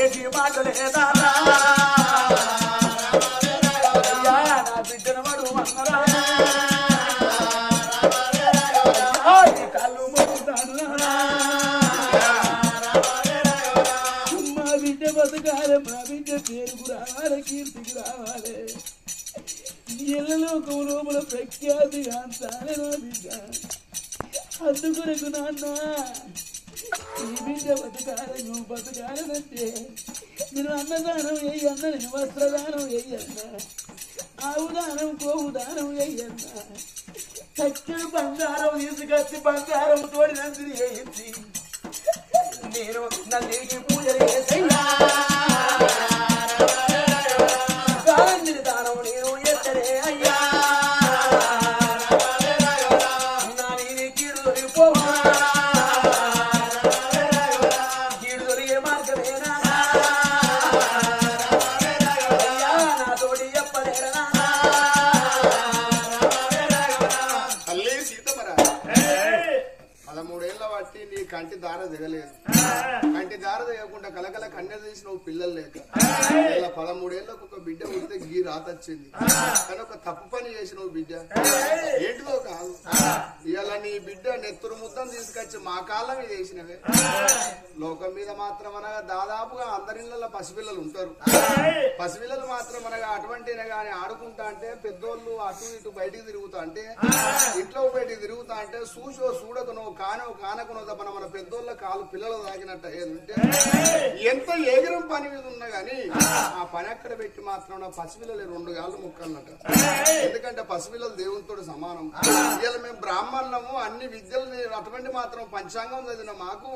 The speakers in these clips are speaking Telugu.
అనేటి మాటలేదా? అయ్యా బిడ్డను మడు మన్నరా? కళ్ళు మొక్కుతాను మా బిడ్డ బతకాలి మా బిడ్డ పేరుకు రావాలి కీర్తికి రావాలి. ఎల్లలోకం లోపల ప్రఖ్యాతి కాంతానే నా బిడ్డ. అందుకొరకు నాన్న ఈ బిడ్డ బతకాలి నువ్వు బతకాలనంటే నేను అన్నదానం వేయన్న నేను వస్త్రదానం వేయన్న ఆవు దానం కోవు దానం వేయన్న చక్కని బంగారం తీసుకొచ్చి బంగారం తోడి నందిని వేయించి నేను నందికి పూజలు చేసినా దిగలేదు. కంటి దార దిగకుండా కలకల కన్నె తీసి నువ్వు పిల్లలు లేక. ఇలా పదమూడేళ్ళకు ఒక బిడ్డ పుడితే గీ రాతొచ్చింది కానీ ఒక తప్పు పని చేసి నువ్వు బిడ్డ ఏంటిదో కాదు. ఇవాళ నీ బిడ్డ నెత్తురు ముద్దం తీసుకొచ్చి మా మీద వేసినవే. లోకం మీద మాత్రం అనగా దాదాపుగా అందరిళ్ళలో పసిపిల్లలు ఉంటారు. పసిపిల్లలు మాత్రం అనగా అటువంటినే గాని ఆడుకుంటా అంటే పెద్దోళ్ళు అటు ఇటు బయటికి తిరుగుతా అంటే ఇంట్లో బయటికి తిరుగుతా అంటే చూసో చూడకనో కానో కానకనో తప్పన మన పెద్దోళ్ళ కాలు పిల్లలు తాగినట్టు ఏదంటే ఎంత ఏగరం పని మీద ఉన్నా గాని ఆ పని అక్కడ పెట్టి మాత్రం నా పసిపిల్లలు రెండు గాళ్ళు ముక్కన్నట ఎందుకంటే పసిపిల్లలు దేవునితో సమానం. వీళ్ళ మేము బ్రాహ్మణము అన్ని విద్యలు అటువంటి మాత్రం పంచాంగం చదివిన మాకు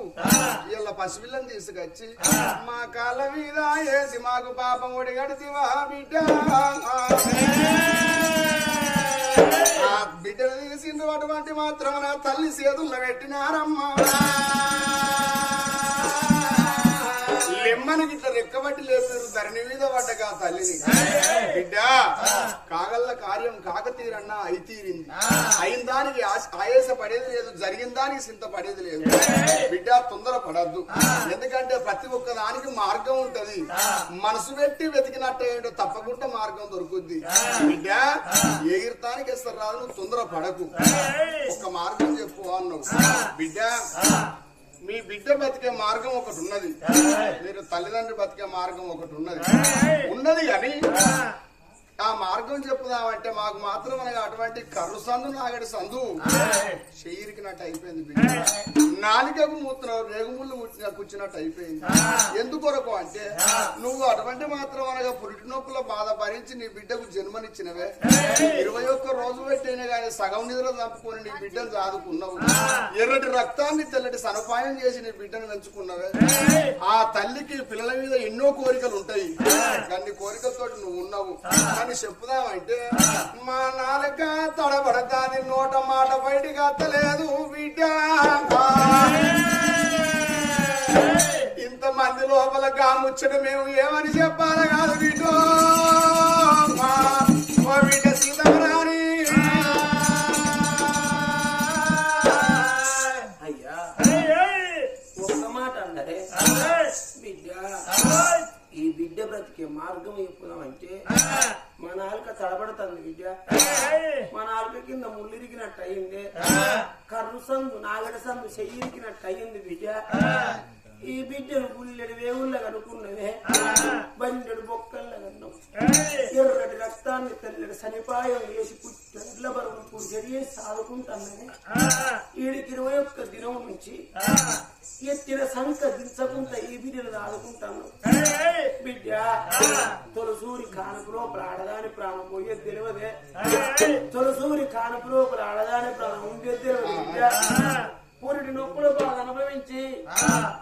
ఇవాళ పసిపిల్లని తీసుకొచ్చి మా కాళ్ళ మీద వేసి మాకు పాపం ఒడి గడిచివా బిడ్డ. ఆ బిడ్డను తీసిండు అటువంటి మాత్రం నా తల్లి చేతుల్లో పెట్టినారమ్మా. లెమ్మనికి ఇట్లా రెక్కబట్టి లేపారు ధరణి మీద పడ్డగా తల్లిని. బిడ్డ కాగల్ల కార్యం కాకతీరన్నా అయి తీరింది. అయిన దానికి ఆయాస పడేది లేదు జరిగిన దానికి చింత పడేది లేదు బిడ్డ తొందర పడద్దు ఎందుకంటే ప్రతి ఒక్క దానికి మార్గం ఉంటది. మనసు పెట్టి వెతికినట్టు ఏంటో తప్పకుండా మార్గం దొరుకుద్ది. బిడ్డ ఎగిరితానికి ఇస్తారు రాదు నువ్వు తొందర పడకు ఒక మార్గం చెప్పు అన్నావు. బిడ్డ మీ బిడ్డ బతికే మార్గం ఒకటి ఉన్నది. మీరు తల్లిదండ్రులు బతికే మార్గం ఒకటి ఉన్నది. ఉన్నది కానీ ఆ మార్గం చెప్పుదామంటే మాకు మాత్రం అనగా అటువంటి కర్రు సందు నాగడి సందు. చెయ్యిరికినట్టు అయిపోయింది బిడ్డ. నాలుకకు మూత్రం రేగుముళ్ళు ముట్టిన కూర్చున్నట్టు అయిపోయింది. ఎందుకొరకు అంటే నువ్వు అటువంటి మాత్రం అనగా పురిటి నొప్పుల బాధ భరించి నీ బిడ్డకు జన్మనిచ్చినవే. ఇరవై ఒక్క రోజు పెట్టిన కానీ సగం నిధులు చంపుకొని నీ బిడ్డను చాదుకున్నావు ఎర్రటి రక్తాన్ని తెల్లటి సనపాయం చేసి నీ బిడ్డను పెంచుకున్నవే. ఆ తల్లికి పిల్లల మీద ఎన్నో కోరికలు ఉంటాయి. అన్ని కోరికలతో నువ్వు ఉన్నావు. కానీ చెప్పుదామంటే మా నాలుక తడబడతాది నోట మాట బయటికి అత్తలేదు బిడ్డ ఇంతమంది లోపల గాముచ్చట మేము ఏమని చెప్పాలి కాదు బిడ్డ నాగడ సందు చెయ్యిరిగినట్టు అయింది బిడ్డ ఈ బిడ్డను గుల్లెడు వేవుల్లో కనుక్కున్నవే. బండెడు బొక్కల్లో కన్నావు ఎర్రటి రక్తాన్ని తెల్లడి సనిపాయం వేసి పుట్ల బరువులు పూజరి సాదుకుంటానని ఈడికి ఇరవై ఒక్క దినం నుంచి ఎత్తిన సంఖ దించకుండా ఈ బిడ్డను ఆదుకుంటాను బిడ్డ తొలసూరి కానుపు లోపల ఆడదాని ప్రాణం పోయేది తెలియదే. తొలసూరి కానుపు లోపల ఆడదాని ప్రాణం ఉండేది తెలియదు బిడ్డ. పూరిటి నొప్పులు బాగా అనుభవించి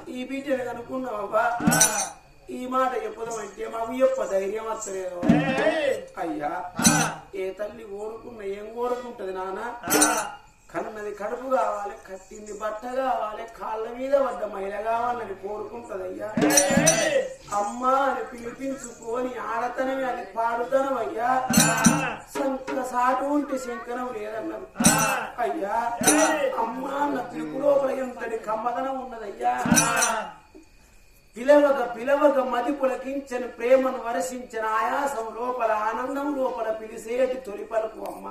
ఈ బిడ్డను కనుక్కున్నావా ఈ మాట చెప్పదామంటే మాకు చెప్ప ధైర్యం వస్తలేదు. అయ్యా ఏ తల్లి కోరుకున్న ఏం కోరుకుంటది నాన్న కన్నది కడుపు కావాలి కట్టింది బట్ట కావాలి కాళ్ళ మీద పడ్డ మహిళ కావాలని కోరుకుంటదయ్యా. అమ్మా అని పిలిపించుకొని ఆడతనమే అది పాడుతనం అయ్యా సంక సాటు ఉంటే శంకరం లేదన్నారు. అయ్యా అమ్మ అన్న పిలుపు ఎంతటి కమ్మదనం ఉన్నదయ్యా. పిలవక పిలవక మది పులకించని ప్రేమను వరసించిన ఆయాసం లోపల ఆనందం లోపల పిలిసేటి తొలిపలకు అమ్మ.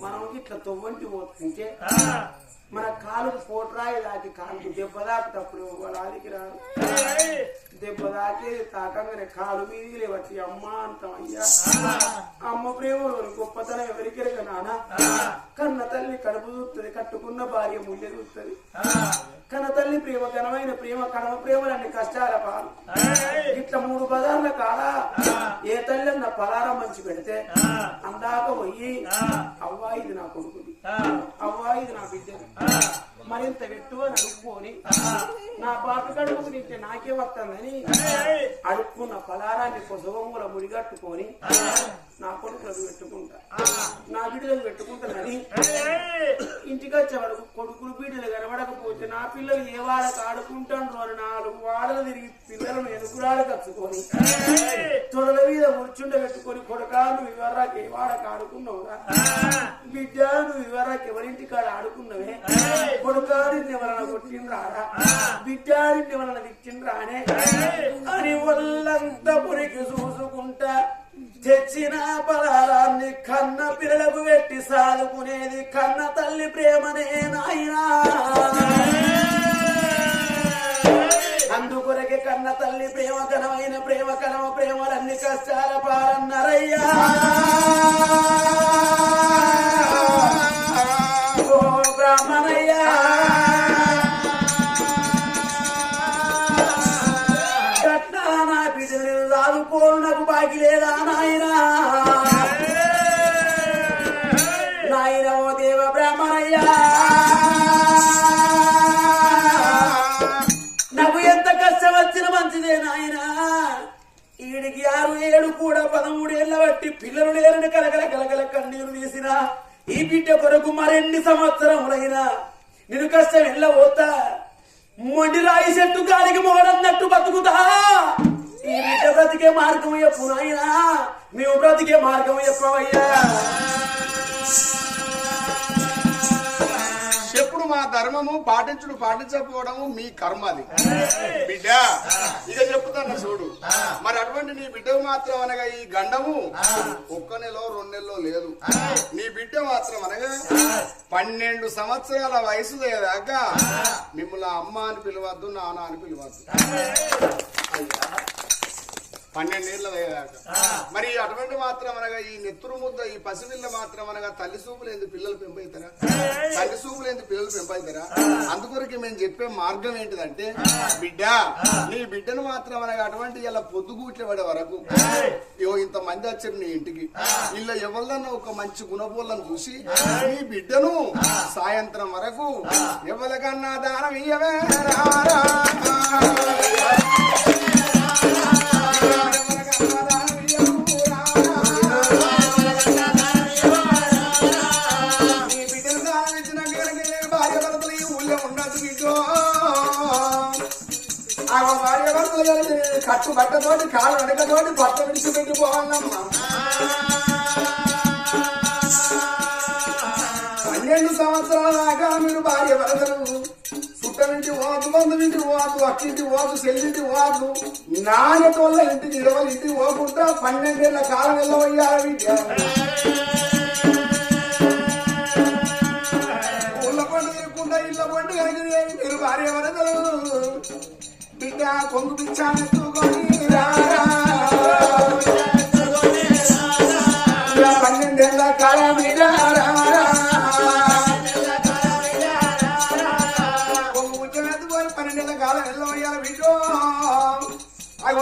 మనం ఇట్లా తొవ్వంటి పోతుంటే మన కాలుకు పోట్రాయి దాటి కాలుకు దెబ్బ దాకేటప్పుడు వాళ్ళకి రాదు. దెబ్బ దాకే తాకంగానే కాలు మీదిలే బట్టి అమ్మ అంటాం అయ్యా. అమ్మ ప్రేమలోని గొప్పతనం ఎవరికెరగ నాన్న కన్న తల్లి కడుపు చూస్తుంది కట్టుకున్న భార్య ముళ్ళె చూస్తుంది కన్న తల్లి ప్రేమ ఘనమైన ప్రేమ కడమ ప్రేమలన్నీ కష్టాల పాలు. ఇట్లా మూడు పదార్ల కాడ? ఏ తల్లి అన్న పలారం మంచి పెడితే అందాక పోయి అవ్వా ఇది నా కొడుకుది. అవ్వా ఇది నా బిడ్డది. మరింత పెట్టు అని అడుక్కొని నా బాట కడుపుకు తింటే నాకే వస్తుందని అడుక్కున్న పలారాన్ని కొసవముల ముడిగట్టుకొని నా కొడుకులకు పెట్టుకుంటా. నా బిడ్డలకు పెట్టుకుంటానని ఇంటికి వచ్చే వరకు కొడుకులు బిడ్డలు కనబడకపోతే నా పిల్లలు ఏ వాళ్ళకి ఆడుకుంటాను అని నాలుగు వాడలు తిరిగి పిల్లలను ఎనుకురాలు కచ్చుకొని తొడల మీద కూర్చుండ పెట్టుకొని కొడకాను వివరాకి ఏ వాడకి ఆడుకున్నావురా? బిడ్డ నువ్వు వివరాకి ఎవరింటి కాడ ఆడుకున్నవే కొడుకాడిని ఎవరన్నా కొట్టిండ్రారా? బిడ్డాడిని ఎవరన్నా తిట్టిండ్రానే? అని ఒళ్ళంతా పురికి చూసుకుంటా. తెచ్చిన బలారాన్ని కన్న పిల్లలకు పెట్టి సాదుకునేది కన్న తల్లి ప్రేమనే నాయనా. అందుకొరకే కన్న తల్లి ప్రేమ కనమైన ప్రేమ కనమ ప్రేమలన్నీ కష్టాల పారన్నరయ్యా బిడ్డలు నాకు బాకి లేదా నాయన? నాయన ఓ దేవ బ్రాహ్మణయ్యా! నాకు ఎంత కష్టం వచ్చిన మంచిదే నాయన. ఈడికి ఆరు ఏడు కూడా పదమూడేళ్ళ బట్టి పిల్లలు లేరని కలకల కలకల కన్నీరు తీసిన ఈ బిడ్డ కొరకు మరెన్ని సంవత్సరములైనా నేను కష్టం వెళ్ళబోతా మొండి రాయి చెట్టు గాలికి మొగడన్నట్టు బతుకుతా. ఈ బిడ్డ బ్రతికే మార్గం చెప్పు నాయనా మేము బ్రతికే మార్గం చెప్పవయ్యా చెప్పుడు మా ధర్మము పాటించుడు పాటించకపోవడము మీ కర్మ అది. బిడ్డ ఇక చెప్తాను చూడు. మరి అటువంటి నీ బిడ్డ మాత్రం అనగా ఈ గండము ఒక్క నెల రెండు నెలలో లేదు. నీ బిడ్డ మాత్రం అనగా పన్నెండు సంవత్సరాల వయసు దాకా మిమ్మల్ని అమ్మ అని పిలవద్దు నాన్న అని పిలవద్దు. పన్నెండేళ్ళ దాకా మరి అటువంటి మాత్రం అనగా ఈ నెత్తురు ముద్ద ఈ పసిపిల్ల మాత్రం అనగా తల్లి సూపులు ఎందుకు పిల్లలు పెంపైతారా తల్లి సూపులు ఎందుకు పిల్లలు పెంపైతారా అందుకొరకు మేము చెప్పే మార్గం ఏంటిదంటే బిడ్డ నీ బిడ్డను మాత్రం అనగా అటువంటి ఇలా పొద్దుగూట్ల పడే వరకు ఇగో ఇంత మంది వచ్చారు నీ ఇంటికి. ఇలా ఎవరిదన్నా ఒక మంచి గుణపోళ్ళను చూసి నీ బిడ్డను సాయంత్రం వరకు ఎవరికన్నా దానం ఇయ్యవే భార్య కట్టు బట్టతోటి కాలు వెనకతోటి భర్త విడిచిపెట్టిపోవాలమ్మా పన్నెండు సంవత్సరాల దాకా మీరు భార్య భర్తలు చుట్టనింటి ఓదు బంధువింటి ఓదు అక్కింటి ఓదు చెల్లింటి ఓదు నాయతోళ్ళ ఇంటికి ఇరవై ఇంటికి పోకుండా పన్నెండేళ్ళ కాలం వెళ్ళవయ్యారు విద్య ఊళ్ళ పండు తిరుగుకుంటా ఇళ్ళ పండు కలిగి మీరు భార్య భర్తలు కొంగు పిచ్చామెత్తుకొని రారా పన్నెండేళ్ళ కాలం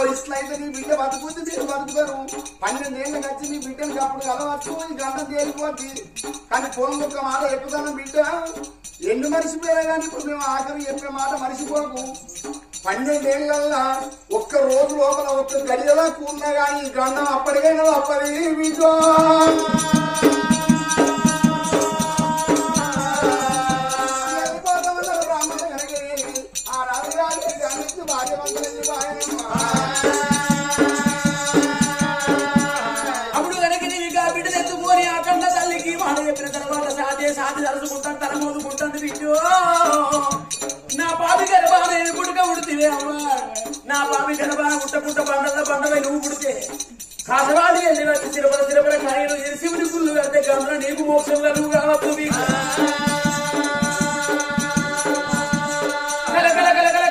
అగో అయితే నీ బిడ్డ బతుకుతుంది మీరు బతుకుతారు పన్నెండేళ్ళు వచ్చి నీ బిడ్డను అప్పుడు కలవచ్చు ఈ గంట తేలిపోద్ది. కానీ ఫోన్ ఒక్క మాట చెప్పుతాను బిడ్డ. ఎన్ని మరిచిపోయా కానీ ఇప్పుడు మేము ఆఖరి చెప్పే మాట మరిచిపోకు పన్నెండేళ్ళల్లా ఒక్క రోజు లోపల ఒక్క గడియలా కూర్నా కానీ ఈ గ్రంథం అప్పటికైనా అప్పది బిడ్డ. వెళ్ళిపోతామన్నారు భార్య వందలని సాధ్య సాధి తలుచుకుంటాను తల మోదుకుంటాను బిడ్డో నా పాపి గర్భాన పుట్టుక ఉడితివే అమ్మా. నా పాపి గర్భా పుట్ట పుట్ట బండల బండవై నువ్వు పుడితే. కాసవాడి వెళ్ళి వచ్చి తిరుపతి తిరుపతి కాయలు శివుని గుళ్ళు కడితే గంధ నీకు మోక్షంగా నువ్వు కావచ్చు మీకు.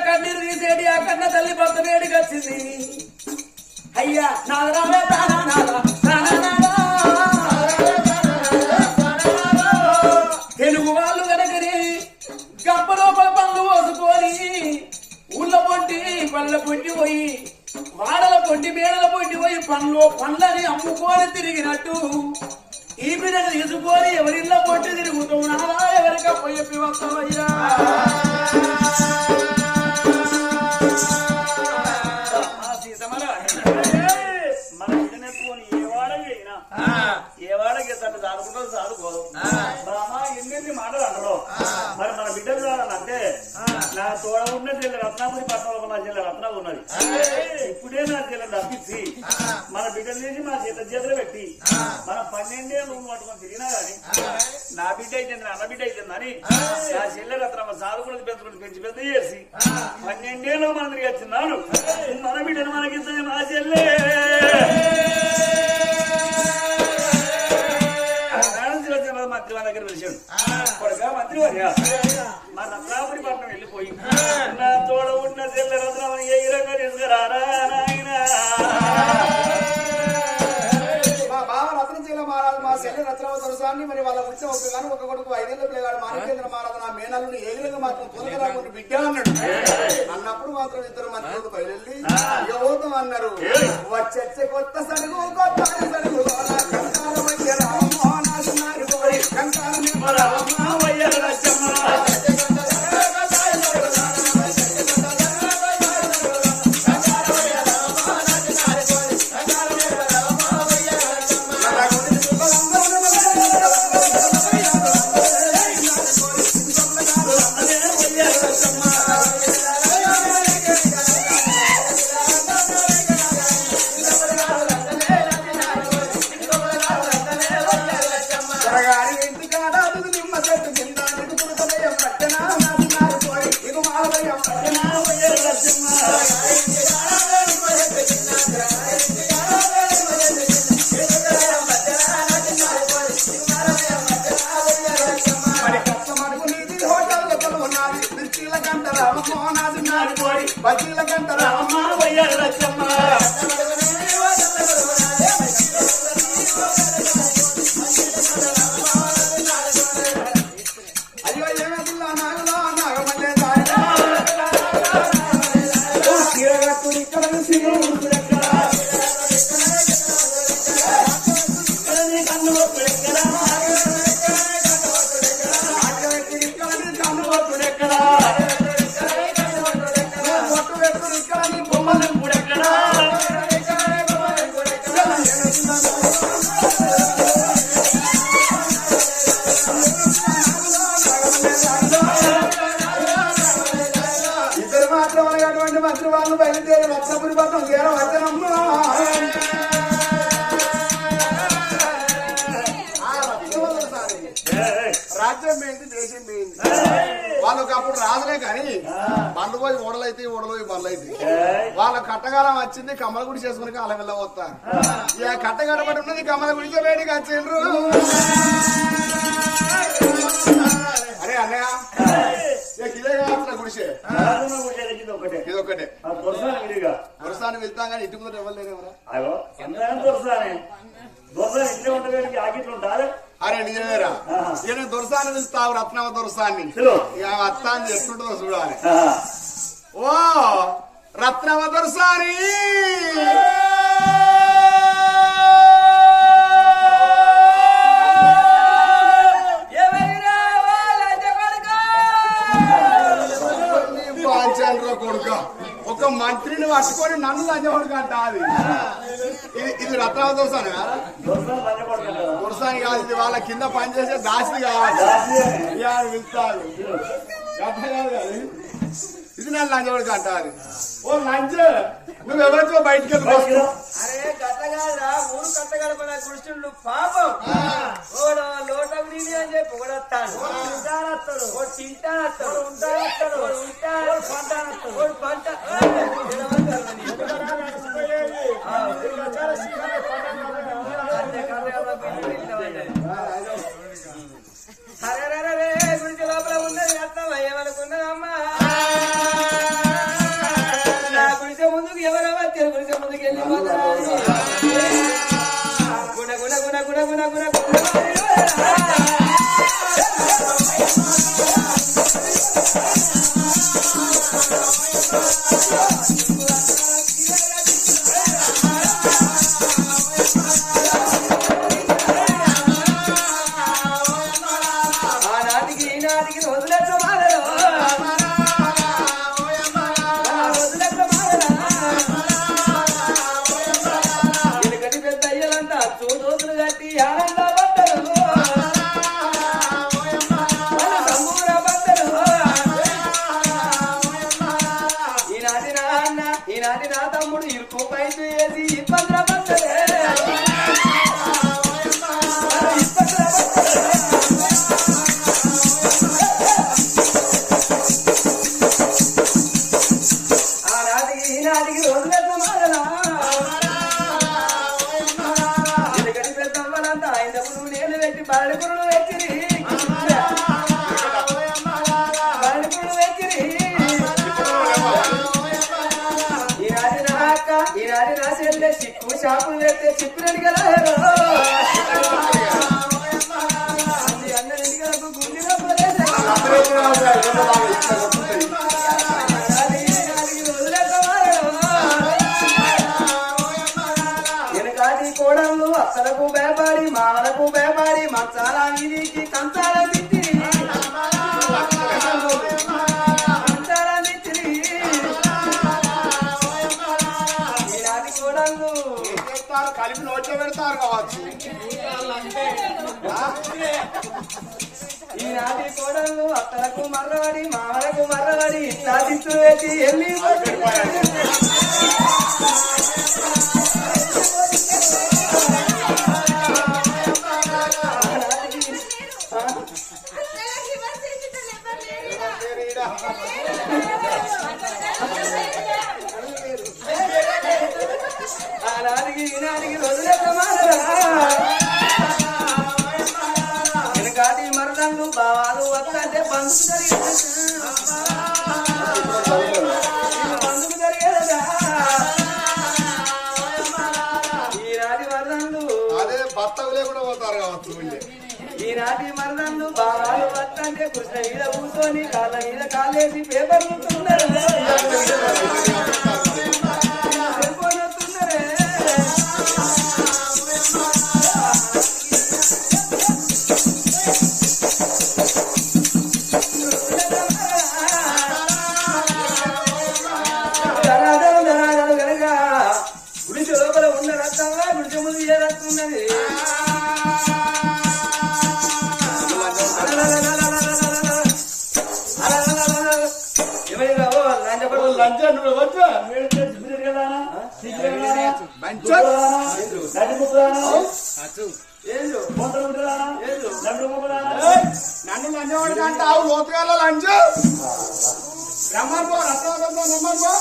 కన్నీరు తీసేటి ఆ కన్న తల్లి భర్త వేడికి వచ్చింది. అయ్యా నాదరావే ప్రాణనాదా, ప్రాణనాదా. పండ్లని అమ్ముకొని తిరిగినట్టు. ఈ బిడ్డను తీసుకొని ఎవరిలో పొంటి తిరుగుతూ నాదా ఎవరికా పోయి వస్తావయ్యా బిడ్డలు కావాలంటే నా తోడ ఉన్న చెల్లె రత్నాపురి పట్టణంలో నా చెల్లె రత్నాలు ఉన్నది. ఇప్పుడే నా చెల్లె తప్పించి మన బిడ్డలు చేసి మా చేత చేతులు పెట్టి మన పన్నెండే రూమ్ పట్టుకొని తిరిగినా గాని నా బిడ్డ అయితే నా అన్న బిడ్డ అయితే అని నా చెల్లె రత్నమ్మ సాధుకుడు పెంచుకుని పెంచి పెద్ద చేసి పన్నెండేళ్ళు మన తిరిగి వచ్చినాడు మన బిడ్డను మనకిస్తుంది మా చెల్లె శివచంద్ర మంత్రి వాళ్ళ దగ్గర పిలిచాడు. కొడుక మంత్రి మా రత్నాపురి పట్నం వెళ్ళిపోయి. నా తోడ ఉన్న చెల్లె రత్నమని ఏ విధంగా తీసుకురారా నాయనా మా బావ రత్నశీల మహారాజు మా చెల్లి రత్నవ దొరసాన్ని మరి వాళ్ళ వచ్చే ఒక కానీ ఒక కొడుకు ఐదేళ్ళ పిల్లగాడు. మహారాజు నా మేనల్ని ఏ విధంగా మాత్రం తొలగ రాకుండా బిడ్డ అన్నాడు అన్నప్పుడు మాత్రం ఇద్దరు మంత్రులు బయలుదేరి యువతం అన్నారు వచ్చే కొత్త సడుగు కొత్త సడుగు. para. லட்சமா అనేటువంటి మంత్రి వాళ్ళు బయలుదేరి రత్నపురి పట్నం రత్నవల్ల సారి. రాజ్యం పోయింది దేశం పోయింది వాళ్ళకి అప్పుడు రాదులే కానీ బండ్లు పోయి ఓడలైతే ఓడలు పోయి బండ్లు అయితే. వాళ్ళ కట్టగాలం వచ్చింది కమ్మల గుడి చేసుకుని అలా వెళ్ళబోతారు ఇక కట్టగడబడి ఉన్నది కమ్మల వేడికి వచ్చిండ్రు అరే అన్నయ్య ఇక ఇదే కావాల్సిన గుడి గుడిసే? ఇది ఒకటే. దొరసాని వెళ్తాం కానీ ఇంటి ముందర ఎవరు దొరసానే దొరసాని ఇంట్లో ఉండడానికి ఆకిట్లు అరే నిజమేరా. నేను దొరసాన్ని పిలుస్తావు రత్నవ దొరసాన్ని. అత్త అని ఎట్లుంటుందో చూడాలి. ఓ రత్నవ దొరసాని! కొడుక? ఒక మంత్రిని పట్టుకొని నన్ను లంచవాడు అంట అది. ఇది ఇది రత్నవ దొరసాని లంచగొడతారు కదా. ఇది వాళ్ళ కింద పనిచేసే దాసి కావాలి. దాసియే. ఇక ఆయన పిలుస్తాడు అర్థం కాదు కదా ఇది? నన్ను లంచవాడికి అంటారు. ఓ లంచ్. నువ్వు ఎవరితో బయటికి వెళ్ళి. అరే గట్టగాదురా ఊరు కట్టగడపడ గుడిచుండు పాపం. ఓడు లోట నీళ్ళు అని చెప్పి ఒకడొస్తాడు ఉంటానస్తాడు ఓడు ఉంటాడు పంటానస్తాడు ఓడు పంట సరే రే రే గుడిచి లోపల ఉన్నది అర్థం ఏమనుకున్నదమ్మా నా గుడిసె ముందుకు ఎవరెవరు వచ్చారు గుడిసె ముందుకు వెళ్ళిపోతారు గుణ గుణ గుణ గుణ గుణ గుణ Let me out. షాపులు పెడితే చిక్కునని కదా వెనకాటి కోడళ్ళు అసలకు భయపడి మామలకు భయపడి మచ్చాల వీధికి కలిపి నోట్లో పెడతారు కావచ్చు. ఈనాటి కోడళ్ళు అత్తలకు మర్రబడి మామలకు మర్రబడి ఇట్లా తిట్టు వేసి వెళ్ళి రోజులెట్ల మారరా వెనకాటి మరణాలు భావాలు వస్తుంటే బంధు బంధుకు జరిగేదా? ఈనాటి మరణాలు అదే భర్త లేకుండా పోతారు కావచ్చు. ఈనాటి మరణాలు భావాలు వస్తుంటే కృష్ణ మీద కూర్చొని కాళ్ళ మీద కాలేసి పేపర్లు అన్న? ఏందో నడు ముక్కు కదా నన్ను లంచవాడికి అంటావు లోతుగా లంచ్. రమ్మని పో రత్నాకర్ రమ్మని పో.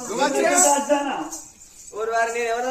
నువ్వు వచ్చినా? వచ్చానా? ఓరి వారి నేను ఎవరు